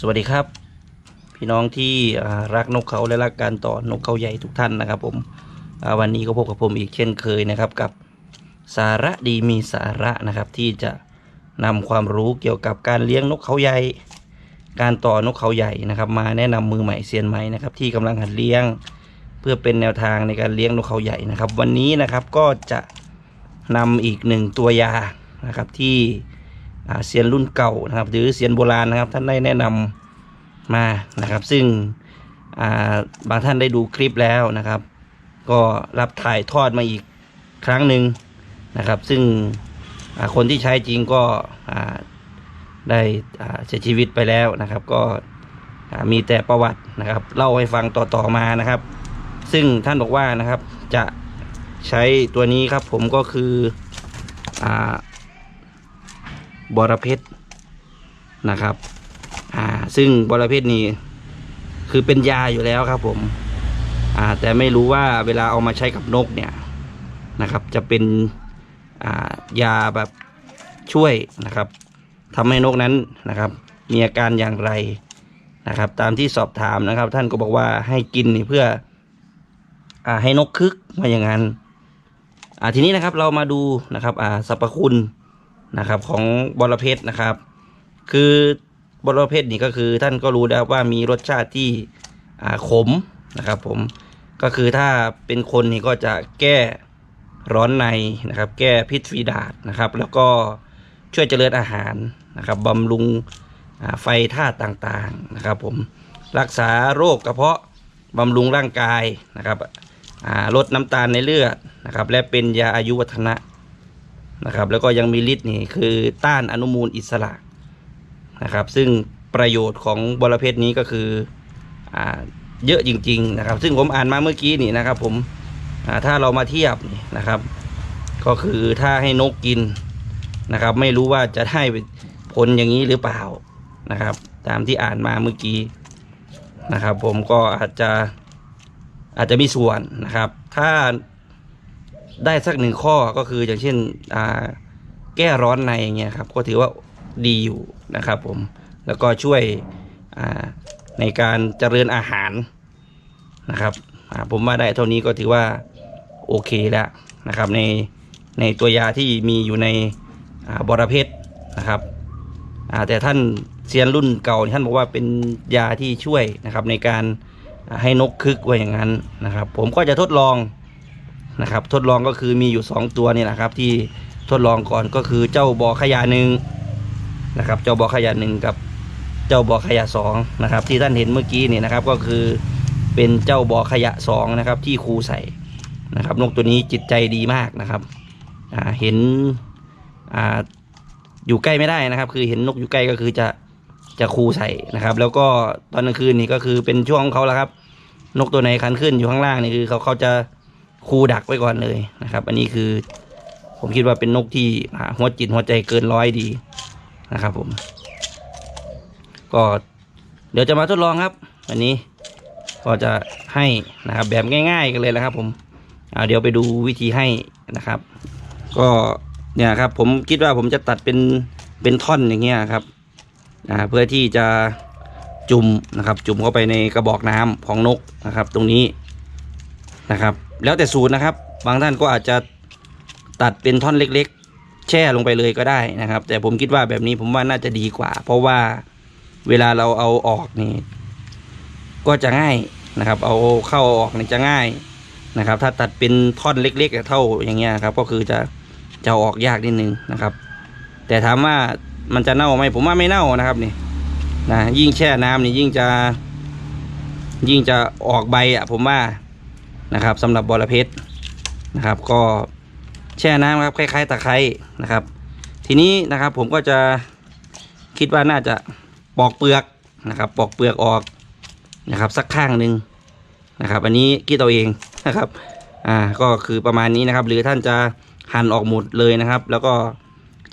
สวัสดีครับ พี่น้องที่รักนกเขาและรักการต่อนกเขาใหญ่ทุกท่านนะครับ ผมวันนี้ก็พบกับผมอีกเช่นเคยนะครับกับสาระดีมีสาระนะครับที่จะนำความรู้เกี่ยวกับการเลี้ยงนกเขาใหญ่ การต่อนกเขาใหญ่นะครับ มาแนะนำมือใหม่เซียนใหม่นะครับที่กำลังหัดเลี้ยง เพื่อเป็นแนวทางในการเลี้ยงนกเขาใหญ่นะครับ วันนี้นะครับก็จะนำอีกหนึ่งตัวยานะครับที่ เซียนรุ่นเก่านะครับ หรือเซียนโบราณนะครับท่านได้แนะนำมานะครับ ซึ่งบางท่านได้ดูคลิปแล้วนะครับ ก็รับถ่ายทอดมาอีกครั้งหนึ่งนะครับ ซึ่งคนที่ใช้จริงก็ได้เสียชีวิตไปแล้วนะครับ ก็มีแต่ประวัตินะครับ เล่าให้ฟังต่อๆมานะครับ ซึ่งท่านบอกว่านะครับจะใช้ตัวนี้ครับผมก็คืออ่าบระเพชรนะครับ อ่า ซึ่งบอระเพชรนี่คือเป็นยาอยู่แล้วครับผม อ่า แต่ไม่รู้ว่าเวลาเอามาใช้กับนกเนี่ยนะครับ จะเป็น อ่า ยาแบบช่วยนะครับทำให้นกนั้นนะครับ มีอาการอย่างไรนะครับ ตามที่สอบถามนะครับ ท่านก็บอกว่าให้กินนี่เพื่อ อ่า ให้นกคึกมาอย่างนั้น อ่า ทีนี้นะครับเรามาดูนะครับ อ่า สรรพคุณ นะครับของบอระเพ็ดนะครับ คือบอระเพ็ดนี่ก็คือท่านก็รู้แล้วว่ามีรสชาติที่ขมนะครับผมก็คือถ้าเป็นคนนี่ก็จะแก้ร้อนในนะครับ แก้พิษฝีดาษนะครับ แล้วก็ช่วยเจริญอาหารนะครับบำรุงไฟธาตุต่างๆนะครับ ผมรักษาโรคกระเพาะบำรุงร่างกายนะครับลดน้ำตาลในเลือดนะครับ และเป็นยาอายุวัฒนะ นะครับ แล้วก็ยังมีฤทธิ์นี่คือต้านอนุมูลอิสระนะครับ ซึ่งประโยชน์ของบรเพชรนี้ก็คืออ่าเยอะจริง ๆ นะครับ ซึ่งผมอ่านมาเมื่อกี้นี่นะครับ ผมอ่าถ้าเรามาเทียบนี่นะครับ ก็คือถ้าให้นกกินนะครับ ไม่รู้ว่าจะได้ผลอย่างนี้หรือเปล่านะครับ ตามที่อ่านมาเมื่อกี้นะครับ ผมก็อาจจะอาจจะมีส่วนนะครับ ถ้า ได้สักหนึ่งข้อก็คืออย่างเช่นแก้ร้อนในอย่างเงี้ยครับก็ถือว่าดีอยู่นะครับผมแล้วก็ช่วยในการเจริญอาหารนะครับผมว่าได้เท่านี้ก็ถือว่าโอเคแล้วนะครับในในตัวยาที่มีอยู่ในอ่าบรเพชรนะครับแต่ท่านเซียนรุ่นเก่าท่านบอกว่าเป็นยาที่ช่วยนะครับในการให้นกคึกไว้อย่างนั้นนะครับ ผมก็จะทดลอง นะครับ ทดลองก็คือมีอยู่ 2 ตัวนี่แหละครับ ที่ทดลองก่อนก็คือเจ้าบอขยะหนึ่งนะครับ เจ้าบอขยะหนึ่งกับเจ้าบอขยะสองนะครับ ที่ท่านเห็นเมื่อกี้นี่นะครับ ก็คือเป็นเจ้าบอขยะสองนะครับ ที่ครูใส่นะครับ นกตัวนี้จิตใจดีมากนะครับเห็นออยู่ใกล้ไม่ได้นะครับ คือเห็นนกอยู่ใกล้ก็คือจะจะครูใส่นะครับ แล้วก็ตอนกลางคืนนี่ก็คือเป็นช่วงของเขาแล้วครับ นกตัวไหนคันขึ้นอยู่ข้างล่างนี่คือเขาเขาจะ คูดักไว้ก่อนเลยนะครับ อันนี้คือ ผมคิดว่าเป็นนกที่หัวจิตหัวใจเกินร้อยดีนะครับ ผม ก็เดี๋ยวจะมาทดลองครับ วันนี้ก็จะให้นะครับแบบง่าย ๆ กันเลยนะครับ ผมเอาเดี๋ยวไปดูวิธีให้นะครับ ก็เนี่ยครับ ผมคิดว่าผมจะตัดเป็นเป็นท่อนอย่างเงี้ยครับอ่าเพื่อที่จะจุ่มนะครับ จุ่มเข้าไปในกระบอกน้ำของนกนะครับ ตรงนี้ นะครับ แล้วแต่สูตรนะครับ บางท่านก็อาจจะตัดเป็นท่อนเล็กๆ แช่ลงไปเลยก็ได้นะครับ แต่ผมคิดว่าแบบนี้ผมว่าน่าจะดีกว่า เพราะว่าเวลาเราเอาออกนี่ก็จะง่ายนะครับ เอาเข้าออกนี่จะง่ายนะครับ ถ้าตัดเป็นท่อนเล็กๆเท่าอย่างเงี้ยครับ ก็คือจะจะอออกยากนิดนึงนะครับ แต่ถามว่ามันจะเน่าไหมผมว่าไม่เน่านะครับนี่นะยิ่งแช่น้ำนี่ยิ่งจะ ยิ่งจะออกใบอะ ผมว่า นะครับสำหรับบอระเพ็ดนะครับ ก็แช่น้ำครับคล้ายๆตะไคร้นะครับ ทีนี้นะครับผมก็จะคิดว่าน่าจะปอกเปลือกนะครับปอกเปลือกออกนะครับสักข้างหนึ่งนะครับ อันนี้คิดเอาเองนะครับอ่าก็คือประมาณนี้นะครับ หรือท่านจะหั่นออกหมดเลยนะครับ แล้วก็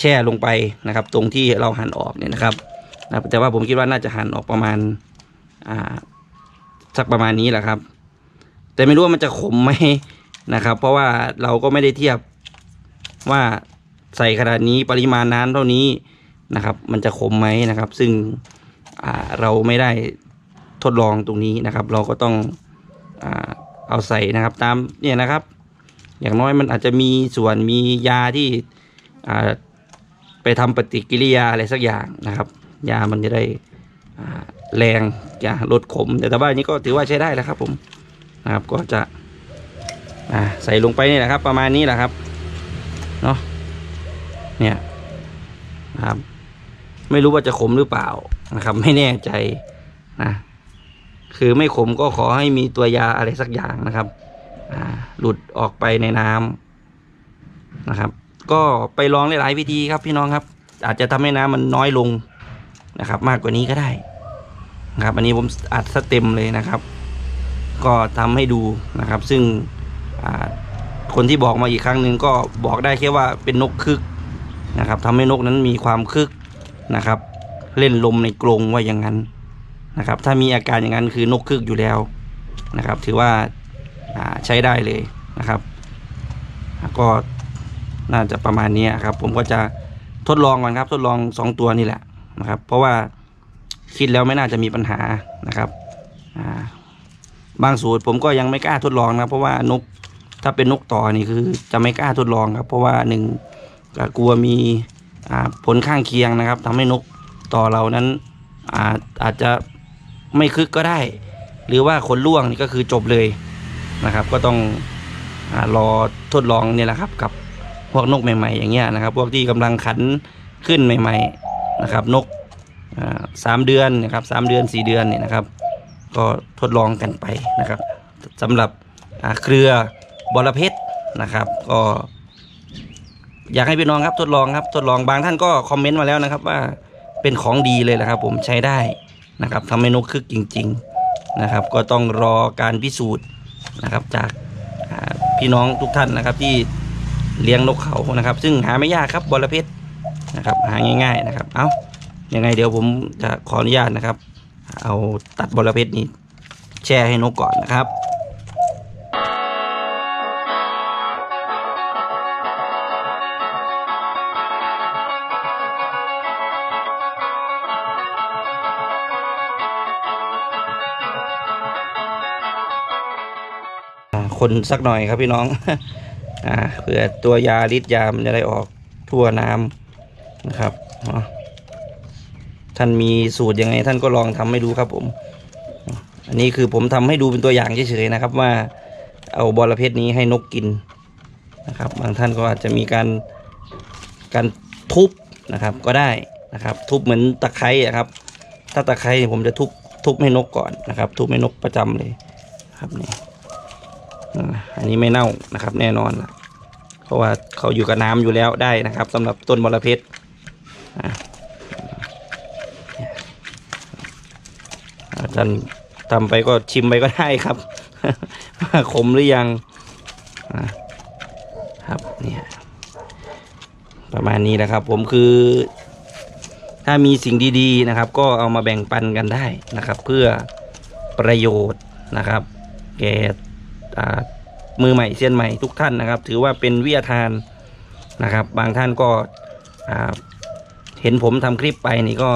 แช่ลงไปนะครับ ตรงที่เราหั่นออกเนี่ยนะครับแต่ว่าผมคิดว่าน่าจะหั่นออกประมาณอ่าสักประมาณนี้แหละครับ แต่ไม่รู้ว่ามันจะขมไหมนะครับ เพราะว่าเราก็ไม่ได้เทียบว่าใส่ขนาดนี้ปริมาณน้ำเท่านี้นะครับ มันจะขมไหมนะครับ ซึ่งเราไม่ได้ทดลองตรงนี้นะครับ เราก็ต้องอเอาใส่นะครับตามเนี่ยนะครับ อย่างน้อยมันอาจจะมีส่วนมียาที่ไปทำปฏิกิริยาอะไรสักอย่างนะครับ ยามันจะได้แรงจะลดขมแต่แต่ว่านนี้ก็ถือว่าใช้ได้แล้วครับผม นะครับก็จะใส่ลงไปนี่แหละครับ ประมาณนี้แหละครับเนาะเนี่ยนะครับ ไม่รู้ว่าจะขมหรือเปล่านะครับ ไม่แน่ใจนะคือไม่ขมก็ขอให้มีตัวยาอะไรสักอย่างนะครับหลุดออกไปในน้ำนะครับ ก็ไปลองหลายๆวิธีครับพี่น้องครับ อาจจะทำให้น้ำมันน้อยลงนะครับ มากกว่านี้ก็ได้นะครับ อันนี้ผมอัดสเต็มเลยนะครับ ก็ทำให้ดูนะครับ ซึ่งคนที่บอกมาอีกครั้งหนึ่งก็บอกได้แค่ว่าเป็นนกคึกนะครับทำให้นกนั้นมีความคึกนะครับ เล่นลมในกรงว่าอย่างนั้นนะครับ ถ้ามีอาการอย่างนั้นคือนกคึกอยู่แล้วนะครับ ถือว่าาใช้ได้เลยนะครับ ก็น่าจะประมาณนี้ครับ ผมก็จะทดลองก่อนครับ ทดลองสองตัวนี่แหละนะครับ เพราะว่าคิดแล้วไม่น่าจะมีปัญหานะครับอ่า บางสูตรผมก็ยังไม่กล้าทดลองนะเพราะว่านกถ้าเป็นนกต่อนี่คือจะไม่กล้าทดลองครับ เพราะว่าหนึ่งกกลัวมีผลข้างเคียงนะครับทำให้นกต่อเรานั้นอาจอาจจะไม่คึกก็ได้ หรือว่าขนล่วงนี่ก็คือจบเลยนะครับ ก็ต้องอรอทดลองเนี่ยแหละครับ กับพวกนกใหม่ ๆ อย่างเงี้ยนะครับ พวกที่กำลังขันขึ้นใหม่ ๆนะครับ นกสามเดือนนะครับสามเดือนสี่เดือนเนี่ยนะครับ ก็ทดลองกันไปนะครับสำหรับอาเครือบอระเพ็ดนะครับ ก็ อยากให้พี่น้องครับทดลองครับทดลองบางท่านก็คอมเมนต์มาแล้วนะครับ ว่าเป็นของดีเลยแหละครับ ผมใช้ได้นะครับทำให้นกคึกจริง ๆนะครับ ก็ต้องรอการพิสูจน์นะครับ จากพี่น้องทุกท่านนะครับที่เลี้ยงนกเขานะครับ ซึ่งหาไม่ยากครับบอระเพ็ดนะครับ หาง่าย ๆ นะครับ เอายังไงเดี๋ยวผมจะขออนุญาตนะครับ เอาตัดบอระเพ็ดนี้แช่ให้นกก่อนนะครับคนสักหน่อยครับพี่น้องอ่าเผื่อตัวยาฤทธิ์ยามันจะได้ออกทั่วน้ำนะครับเนาะ ท่านมีสูตรยังไงท่านก็ลองทำให้ดูครับผม อันนี้คือผมทำให้ดูเป็นตัวอย่างเฉยๆนะครับ ว่าเอาบอระเพ็ดนี้ให้นกกินนะครับ บางท่านก็อาจจะมีการการทุบนะครับก็ได้นะครับ ทุบเหมือนตะไคร้ครับ ถ้าตะไคร่ผมจะทุบทุบให้นกก่อนนะครับ ทุบให้นกประจำเลยครับนี่อันนี้ไม่เน่านะครับ แน่นอนละเพราะว่าเขาอยู่กับน้ำอยู่แล้วได้นะครับสำหรับต้นบอระเพ็ดอ่าอ่า ท่านทำไปก็ชิมไปก็ได้ครับว่าขมหรือยังครับเนี่ยประมาณนี้นะครับ ผมคือ ถ้ามีสิ่งดีๆนะครับ ก็เอามาแบ่งปันกันได้นะครับ เพื่อประโยชน์นะครับ แก่มือใหม่เซียนใหม่ทุกท่านนะครับ ถือว่าเป็นวิทยาทานนะครับ บางท่านก็เห็นผมทำคลิปไปนี่ก็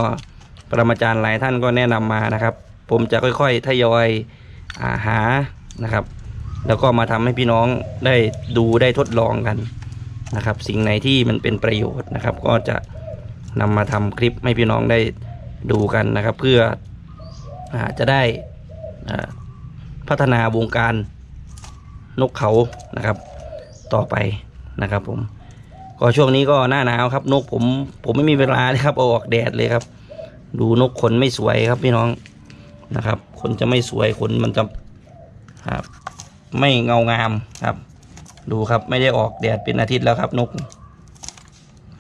ประมาจารย์หลายท่านก็แนะนำมานะครับ ผมจะค่อยๆทยอยอาหานะครับ แล้วก็มาทำให้พี่น้องได้ดูได้ทดลองกันนะครับ สิ่งไหนที่มันเป็นประโยชน์นะครับ ก็จะนำมาทำคลิปให้พี่น้องได้ดูกันนะครับ เพื่ออจะได้พัฒนาวงการนกเขานะครับ ต่อไปนะครับ ผมก็ช่วงนี้ก็หน้าหนาวครับ นกผมผมไม่มีเวลาเลยครับเอาออกแดดเลยครับ ดูนกขนไม่สวยครับพี่น้อง นะครับ ขนจะไม่สวยขนมันจะครับ ไม่เงางามครับ ดูครับไม่ได้ออกแดดเป็นอาทิตย์แล้วครับนก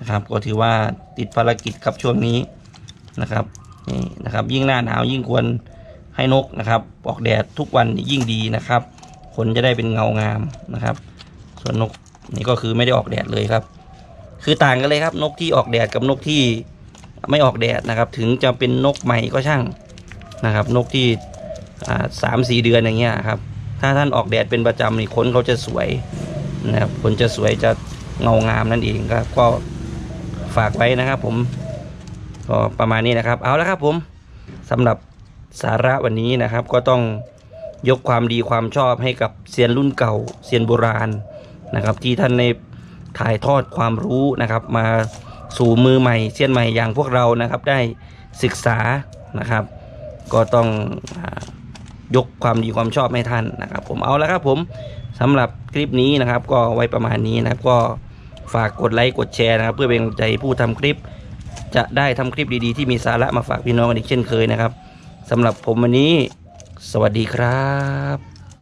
นะครับ ก็ถือว่าติดภารกิจครับช่วงนี้นะครับนี่นะครับ ยิ่งหน้าหนาวยิ่งควรให้นกนะครับ ออกแดดทุกวันยิ่งดีนะครับ ขนจะได้เป็นเงางามนะครับ ส่วนนกนี่ก็คือไม่ได้ออกแดดเลยครับ คือต่างกันเลยครับ นกที่ออกแดดกับนกที่ไม่ออกแดดนะครับ ถึงจะเป็นนกใหม่ก็ช่าง นะครับ นกที่สามสี่เดือนอย่างเงี้ยครับ ถ้าท่านออกแดดเป็นประจำนี่ขนเขาจะสวยนะครับขนจะสวยจะเงางามนั่นเองครับก็ฝากไว้นะครับผมก็ประมาณนี้นะครับ เอาละครับผมสำหรับสาระวันนี้นะครับ ก็ต้องยกความดีความชอบให้กับเซียนรุ่นเก่าเซียนโบราณนะครับ ที่ท่านในถ่ายทอดความรู้นะครับ มาสู่มือใหม่เซียนใหม่อย่างพวกเรานะครับ ได้ศึกษานะครับ ก็ต้องอยกความดีความชอบให้ท่านนะครับ ผมเอาแล้วครับผมสำหรับคลิปนี้นะครับ ก็ไว้ประมาณนี้นะครับ ก็ฝากกดไลค์กดแชร์นะครับ เพื่อเป็นกำลังใจผู้ทำคลิป จะได้ทำคลิปดีๆที่มีสาระมาฝากพี่น้องกันอีกเช่นเคยนะครับสำหรับผมวันนี้ สวัสดีครับ